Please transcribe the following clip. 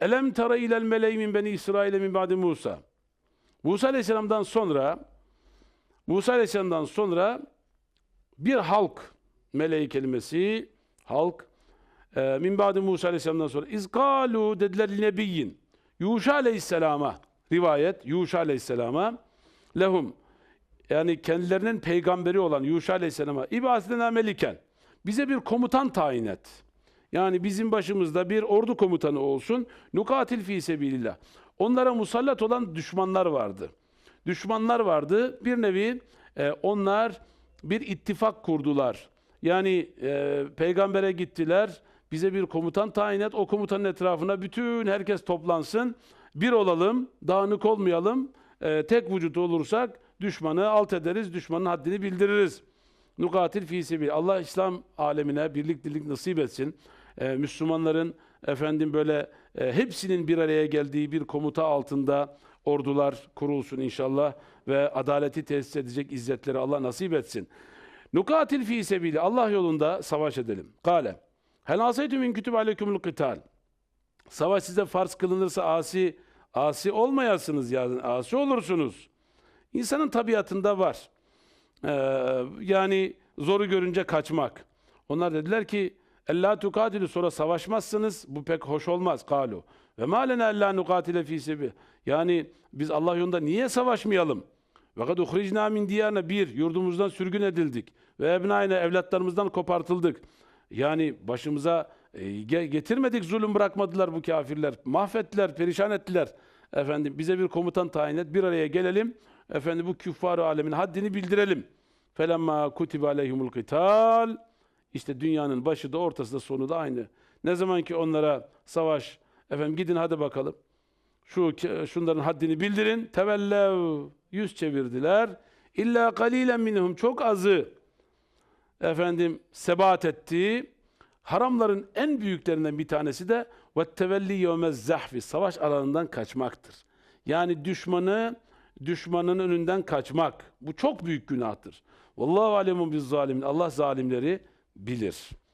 Elem tara ilel meleği min beni İsrail'e min ba'di Musa. Musa Aleyhisselam'dan sonra Musa Aleyhisselam'dan sonra bir halk meleği kelimesi halk e, min ba'di Musa Aleyhisselam'dan sonra izgalu dediler nebiyyin Yuşa Aleyhisselam'a rivayet Yuşa Aleyhisselam'a lehum yani kendilerinin peygamberi olan Yuşa Aleyhisselam'a ibadetine meliken bize bir komutan tayin et. Yani bizim başımızda bir ordu komutanı olsun. Nukatil fi sebilillah. Onlara musallat olan düşmanlar vardı. Düşmanlar vardı. Bir nevi e, onlar bir ittifak kurdular. Yani e, peygambere gittiler. Bize bir komutan tayin et. O komutanın etrafına bütün herkes toplansın. Bir olalım, dağınık olmayalım. E, tek vücut olursak düşmanı alt ederiz, düşmanın haddini bildiririz. Nukatil fi sebil. Allah İslam alemine birlik dirlik nasip etsin. Ee, Müslümanların efendim böyle e, hepsinin bir araya geldiği bir komuta altında ordular kurulsun inşallah ve adaleti tesis edecek izzetleri Allah nasip etsin. Nukatil fi sebili. Allah yolunda savaş edelim. Kale. Hel asaytu min kütüb aleykümül kıtal. Savaş size farz kılınırsa asi asi olmayasınız yani asi olursunuz. İnsanın tabiatında var. Ee, yani zoru görünce kaçmak. Onlar dediler ki Ella tukatilu sonra savaşmazsınız. Bu pek hoş olmaz. Kalu. Ve malena ella nukatile fi sebi. Yani biz Allah yolunda niye savaşmayalım? Ve kad uhricna min diyarna bir yurdumuzdan sürgün edildik ve ebnaine evlatlarımızdan kopartıldık. Yani başımıza e, ge- getirmedik zulüm bırakmadılar bu kafirler. Mahvettiler, perişan ettiler. Efendim bize bir komutan tayin et, bir araya gelelim. Efendim bu küffar alemin haddini bildirelim. Felemma kutibe aleyhimul kıtal. İşte dünyanın başı da ortası da sonu da aynı. Ne zaman ki onlara savaş, efendim gidin hadi bakalım. Şu şunların haddini bildirin. Tevellev yüz çevirdiler. İlla galilen minhum çok azı efendim sebat etti. Haramların en büyüklerinden bir tanesi de ve tevelli yevmez zahfi savaş alanından kaçmaktır. Yani düşmanı düşmanın önünden kaçmak. Bu çok büyük günahtır. Vallahu alemun biz zalimin. Allah zalimleri bilir.